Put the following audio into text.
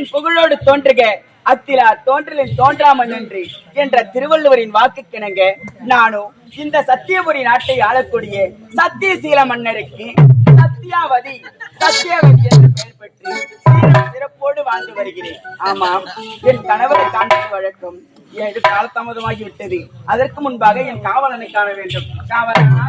தோன்றின் புகழோடு தோன்றுக. அத்திலா தோன்றலில் தோன்றாமல் நன்றி என்ற திருவள்ளுவரின் வாக்குக்கிணங்க நானும் இந்த சத்தியபுரி நாட்டை ஆளக்கூடிய சத்தியசீல மன்னருக்கு சத்தியாவதி சத்தியாவதி என்று பெயர் பெற்று சிறப்போடு வாழ்ந்து வருகிறேன். ஆமாம் என் கணவரை காண்பது வழக்கம் ஏழு காலதாமதமாகி விட்டது அதற்கு முன்பாக என் காவலனை காண வேண்டும். காவலனா?